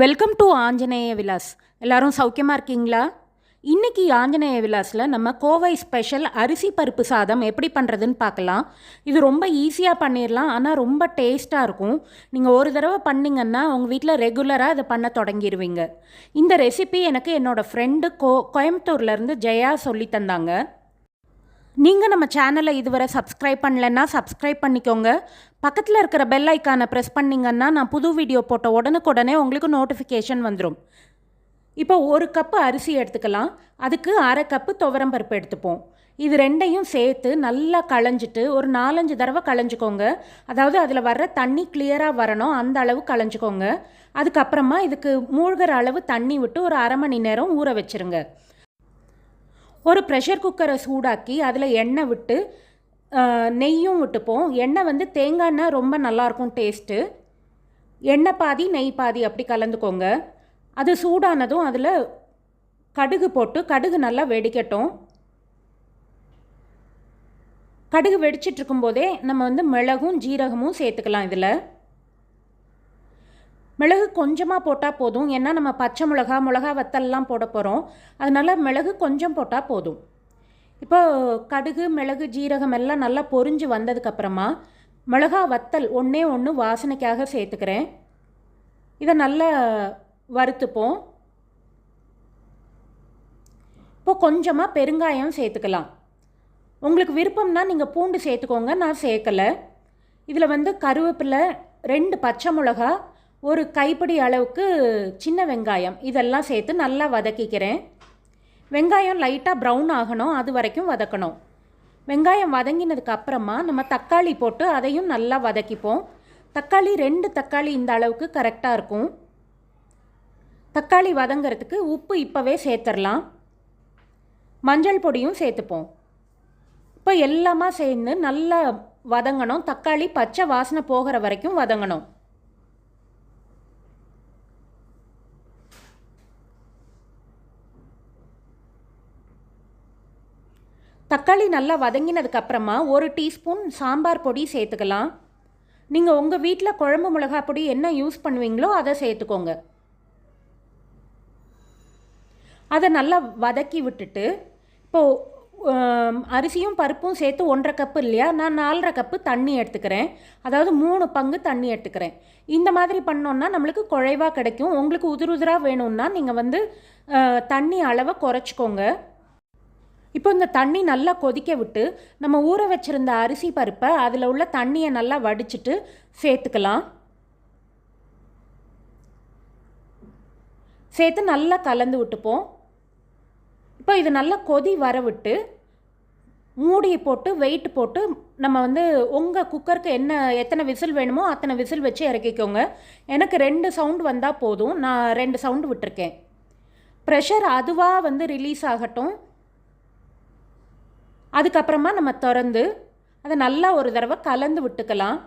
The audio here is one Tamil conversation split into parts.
வெல்கம் டு ஆஞ்சநேய விலாஸ் எல்லாரும் சௌக்கியமாக இருக்கீங்களா? இன்னைக்கு ஆஞ்சநேய விலாஸில் நம்ம கோவை ஸ்பெஷல் அரிசி பருப்பு சாதம் எப்படி பண்ணுறதுன்னு பார்க்கலாம். இது ரொம்ப ஈஸியாக பண்ணிடலாம் ஆனால் ரொம்ப டேஸ்ட்டாக இருக்கும். நீங்கள் ஒரு தடவை பண்ணிங்கன்னா உங்கள் வீட்டில் ரெகுலராக இதை பண்ண தொடங்கிடுவீங்க இந்த ரெசிபி எனக்கு என்னோடய ஃப்ரெண்டு கோ கோயம்புத்தூர்லேருந்து ஜெயா சொல்லி தந்தாங்க. நீங்கள் நம்ம சேனலை இதுவரை சப்ஸ்கிரைப் பண்ணலைன்னா சப்ஸ்கிரைப் பண்ணிக்கோங்க. பக்கத்தில் இருக்கிற பெல் ஐக்கானை ப்ரெஸ் பண்ணிங்கன்னா நான் புது வீடியோ போட்ட உடனுக்குடனே உங்களுக்கு நோட்டிஃபிகேஷன் வந்துடும் இப்போ ஒரு கப்பு அரிசி எடுத்துக்கலாம். அதுக்கு அரை கப்பு துவரம் பருப்பு எடுத்துப்போம். இது ரெண்டையும் சேர்த்து நல்லா களைஞ்சிட்டு ஒரு நாலஞ்சு தடவை களைஞ்சிக்கோங்க. அதாவது அதில் வர்ற தண்ணி கிளியராக வரணும். அந்த அளவு களைஞ்சிக்கோங்க. அதுக்கப்புறமா இதுக்கு மூழ்கிற அளவு தண்ணி விட்டு ஒரு அரை மணி நேரம் ஊற வச்சுருங்க. ஒரு ப்ரெஷர் குக்கரை சூடாக்கி அதில் எண்ணெய் விட்டு நெய்யும் விட்டுப்போம். எண்ணெய் வந்து தேங்காய் எண்ணெய் ரொம்ப நல்லாயிருக்கும் டேஸ்ட்டு எண்ணெய் பாதி நெய் பாதி அப்படி கலந்துக்கோங்க. அது சூடானதும் அதில் கடுகு போட்டு கடுகு நல்லா வெடிக்கட்டும். கடுகு வெடிச்சிட்ருக்கும்போதே நம்ம வந்து மிளகும் ஜீரகமும் சேர்த்துக்கலாம் இதில். மிளகு கொஞ்சமாக போட்டால் போதும். ஏன்னா நம்ம பச்சை மிளகா மிளகா வத்தல்லாம் போட போகிறோம் அதனால் மிளகு கொஞ்சம் போட்டால் போதும். இப்போ கடுகு மிளகு ஜீரகம் எல்லாம் நல்லா பொரிஞ்சு வந்ததுக்கப்புறமா மிளகா வத்தல் ஒன்றே ஒன்று வாசனைக்காக சேர்த்துக்கிறேன். இதை நல்லா வறுத்துப்போம். இப்போ கொஞ்சமாக பெருங்காயம் சேர்த்துக்கலாம். உங்களுக்கு விருப்பம்னா நீங்கள் பூண்டு சேர்த்துக்கோங்க. நான் சேர்க்கலை. இதில் வந்து கருவேப்பிலை ரெண்டு பச்சை மிளகா ஒரு கைப்பிடி அளவுக்கு சின்ன வெங்காயம். இதெல்லாம் சேர்த்து நல்லா வதக்கிக்கிறேன். வெங்காயம் லைட்டாக ப்ரௌன் ஆகணும். அது வரைக்கும் வதக்கணும். வெங்காயம் வதங்கினதுக்கு அப்புறமா நம்ம தக்காளி போட்டு அதையும் நல்லா வதக்கிப்போம். தக்காளி ரெண்டு தக்காளி இந்த அளவுக்கு கரெக்டாக இருக்கும். தக்காளி வதங்கிறதுக்கு உப்பு இப்போவே சேர்த்துடலாம். மஞ்சள் பொடியும் சேர்த்துப்போம். இப்போ எல்லாமா சேர்ந்து நல்லா வதங்கணும். தக்காளி பச்சை வாசனை போகிற வரைக்கும் வதங்கணும். தக்காளி நல்லா வதங்கினதுக்கு அப்புறமா ஒரு டீஸ்பூன் சாம்பார் பொடி சேர்த்துக்கலாம். நீங்கள் உங்கள் வீட்டில் குழம்பு மிளகாய் பொடி என்ன யூஸ் பண்ணுவீங்களோ அதை சேர்த்துக்கோங்க. அதை நல்லா வதக்கி விட்டுட்டு இப்போது அரிசியும் பருப்பும் சேர்த்து ஒன்றரை கப்பு இல்லையா? நான் நாலரை கப்பு தண்ணி எடுத்துக்கிறேன். அதாவது மூணு பங்கு தண்ணி எடுத்துக்கிறேன். இந்த மாதிரி பண்ணோன்னா நம்மளுக்கு குறைவாக கிடைக்கும். உங்களுக்கு உதிர் உதிராக வேணும்னா நீங்கள் வந்து தண்ணி அளவை குறைச்சிக்கோங்க. இப்போ இந்த தண்ணி நல்லா கொதிக்க விட்டு நம்ம ஊற வச்சிருந்த அரிசி பருப்பை அதில் உள்ள தண்ணியை நல்லா வடிச்சிட்டு சேர்த்துக்கலாம். சேர்த்து நல்லா கலந்து விட்டுப்போம். இப்போ இது நல்லா கொதி வர விட்டு மூடியை போட்டு வெயிட் போட்டு நம்ம வந்து உங்கள் குக்கருக்கு என்ன எத்தனை விசில் வேணுமோ அத்தனை விசில் வச்சு இறக்கிக்கோங்க. எனக்கு ரெண்டு சவுண்ட் வந்தால் போதும். நான் ரெண்டு சவுண்டு விட்டுருக்கேன். ப்ரெஷர் அதுவாக வந்து ரிலீஸ் ஆகட்டும். அதுக்கப்புறமா நம்ம திறந்து அதை நல்லா ஒரு தடவை கலந்து விட்டுக்கலாம்.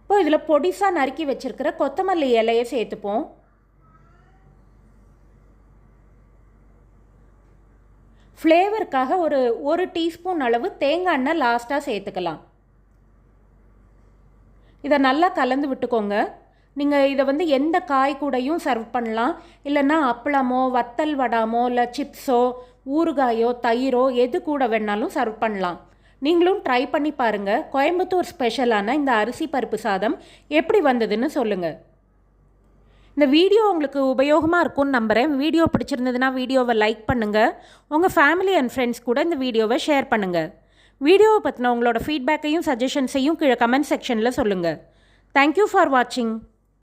இப்போ இதில் பொடிசாக நறுக்கி வச்சிருக்கிற கொத்தமல்லி இலையை சேர்த்துப்போம். ஃப்ளேவருக்காக ஒரு ஒரு டீஸ்பூன் அளவு தேங்காய் எண்ணெய் லாஸ்ட்டாக சேர்த்துக்கலாம். இதை நல்லா கலந்து விட்டுக்கோங்க. நீங்கள் இதை வந்து எந்த காய் கூடையும் சர்வ் பண்ணலாம். இல்லைன்னா அப்பளமோ வத்தல் வடாமோ இல்லை சிப்ஸோ ஊறுகாயோ தயிரோ எது கூட வேணாலும் சர்வ் பண்ணலாம். நீங்களும் ட்ரை பண்ணி பாருங்கள் கோயம்புத்தூர் ஸ்பெஷலான இந்த அரிசி பருப்பு சாதம் எப்படி வந்ததுன்னு சொல்லுங்கள் இந்த வீடியோ உங்களுக்கு உபயோகமாக இருக்கும்னு நம்புகிறேன் வீடியோ பிடிச்சிருந்ததுன்னா வீடியோவை லைக் பண்ணுங்கள் உங்கள் ஃபேமிலி அண்ட் ஃப்ரெண்ட்ஸ் கூட இந்த வீடியோவை ஷேர் பண்ணுங்கள் வீடியோவை பற்றின உங்களோட ஃபீட்பேக்கையும் சஜஷன்ஸையும் கீழே கமெண்ட் செக்ஷனில் சொல்லுங்கள் தேங்க்யூ ஃபார் வாட்சிங்